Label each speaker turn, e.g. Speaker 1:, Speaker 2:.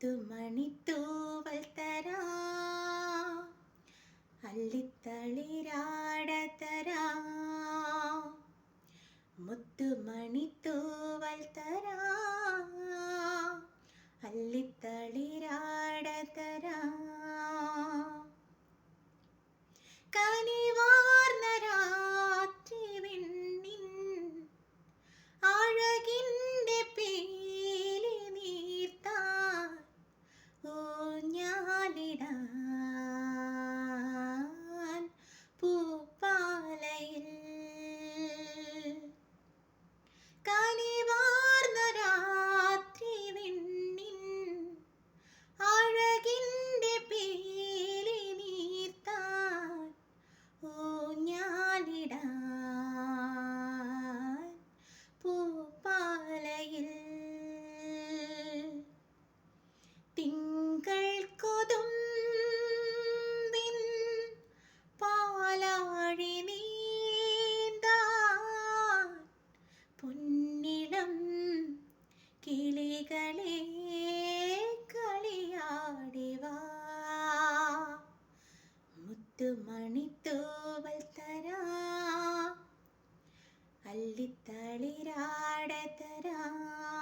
Speaker 1: முத்துமணி தூவல் தரா. அள்ளித்தளிராட தரா. முத்துமணி தூவல் தரா. പത്തു മണിത്തൂവൽ തരാ. അല്ലിത്തളിരാട തരാ.